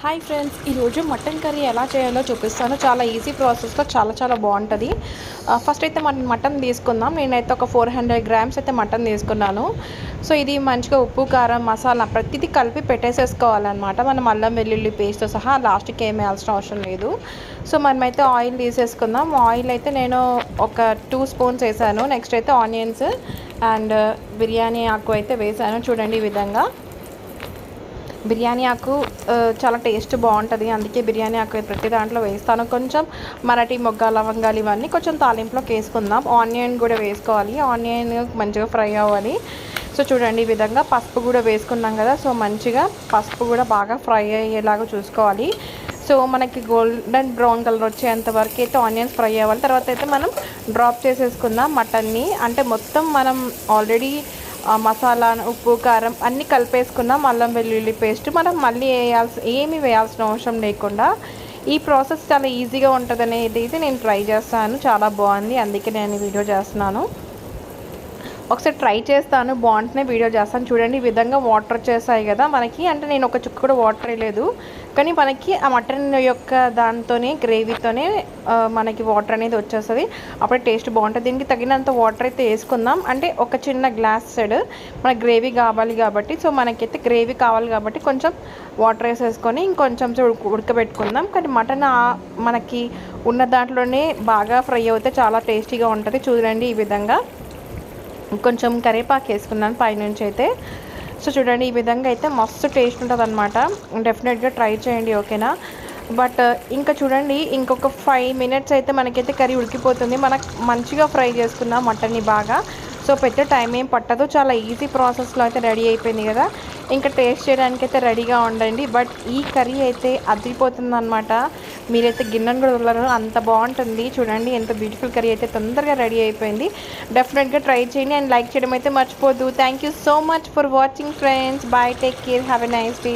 Hi friends ఈరోజు mutton curry ఎలా చేయాలో చూపిస్తాను. చాలా ఈజీ ప్రాసెస్లో చాలా చాలా బాగుంటుంది. ఫస్ట్ అయితే మనం మటన్ తీసుకుందాం. నేనైతే ఒక ఫోర్ హండ్రెడ్ గ్రామ్స్ అయితే మటన్ తీసుకున్నాను. సో ఇది మంచిగా ఉప్పు కారం మసాలా ప్రతిదీ కలిపి పెట్టేసేసుకోవాలన్నమాట. మనం అల్లం వెల్లుల్లి పేస్ట్తో సహా లాస్ట్కి ఏం వేయాల్సిన అవసరం లేదు. సో మనమైతే ఆయిల్ తీసేసుకుందాం. ఆయిల్ అయితే నేను ఒక టూ స్పూన్స్ వేసాను. నెక్స్ట్ అయితే ఆనియన్స్ అండ్ బిర్యానీ ఆకు అయితే వేసాను. చూడండి ఈ విధంగా. బిర్యానీ ఆకు చాలా టేస్ట్ బాగుంటుంది. అందుకే బిర్యానీ ఆకు ప్రతి దాంట్లో వేస్తాను. కొంచెం మరాఠీ మొగ్గ లవంగాలు ఇవన్నీ కొంచెం తాలింపులోకి వేసుకుందాం. ఆనియన్ కూడా వేసుకోవాలి. ఆనియన్ మంచిగా ఫ్రై అవ్వాలి. సో చూడండి ఈ విధంగా పసుపు కూడా వేసుకున్నాం కదా. సో మంచిగా పసుపు కూడా బాగా ఫ్రై అయ్యేలాగా చూసుకోవాలి. సో మనకి గోల్డెన్ బ్రౌన్ కలర్ వచ్చేంత వరకు అయితే ఆనియన్స్ ఫ్రై అవ్వాలి. తర్వాత అయితే మనం డ్రాప్ చేసేసుకుందాం మటన్ని. అంటే మొత్తం మనం ఆల్రెడీ మసాలా ఉప్పు కారం అన్నీ కలిపేసుకున్నాం అల్లం వెల్లుల్లి పేస్ట్. మనం మళ్ళీ వేయాల్సి ఏమి వేయాల్సిన అవసరం లేకుండా ఈ ప్రాసెస్ చాలా ఈజీగా ఉంటుంది అనేది అయితే నేను ట్రై చేస్తాను. చాలా బాగుంది. అందుకే నేను వీడియో చేస్తున్నాను. ఒకసారి ట్రై చేస్తాను. బాగుంటేనే వీడియో చేస్తాను. చూడండి ఈ విధంగా వాటర్ వచ్చేసాయి కదా మనకి. అంటే నేను ఒక చుక్క కూడా వాటర్ వేయలేదు. కానీ మనకి ఆ మటన్ యొక్క దాంతోనే గ్రేవీతోనే మనకి వాటర్ అనేది వచ్చేస్తుంది. అప్పుడే టేస్ట్ బాగుంటుంది. దీనికి తగినంత వాటర్ అయితే వేసుకుందాం. అంటే ఒక చిన్న గ్లాస్ సైడ్ మన గ్రేవీ కావాలి కాబట్టి సో మనకైతే గ్రేవీ కావాలి కాబట్టి కొంచెం వాటర్ వేసేసుకొని ఇంకొంచెం ఉడకబెట్టుకుందాం. కానీ మటన్ మనకి ఉన్న దాంట్లోనే బాగా ఫ్రై అవుతే చాలా టేస్టీగా ఉంటుంది. చూడండి ఈ విధంగా. కొంచెం కరివేపాకు వేసుకున్నాను పైనుంచి అయితే. సో చూడండి ఈ విధంగా అయితే మస్తు టేస్ట్ ఉంటుంది అనమాట డెఫినెట్గా ట్రై చేయండి ఓకేనా? బట్ uh, ఇంకా చూడండి ఇంకొక ఫైవ్ మినిట్స్ అయితే మనకైతే కర్రీ ఉడికిపోతుంది. మనకు మంచిగా ఫ్రై చేసుకున్నాం మటన్ని బాగా. సో పెద్ద టైం ఏం పట్టదు. చాలా ఈజీ ప్రాసెస్లో అయితే రెడీ అయిపోయింది కదా. ఇంకా టేస్ట్ చేయడానికి అయితే రెడీగా ఉండండి. బట్ ఈ కర్రీ అయితే అదిరిపోతుంది అనమాట మీరైతే గిన్నెను కూడా వదలరు అంత బాగుంటుంది. చూడండి ఎంత బ్యూటిఫుల్ కర్రీ అయితే తొందరగా రెడీ అయిపోయింది. డెఫినెట్గా ట్రై చేయండి అండ్ లైక్ చేయడం అయితే మర్చిపోద్దు thank you so much for watching friends bye take care have a nice day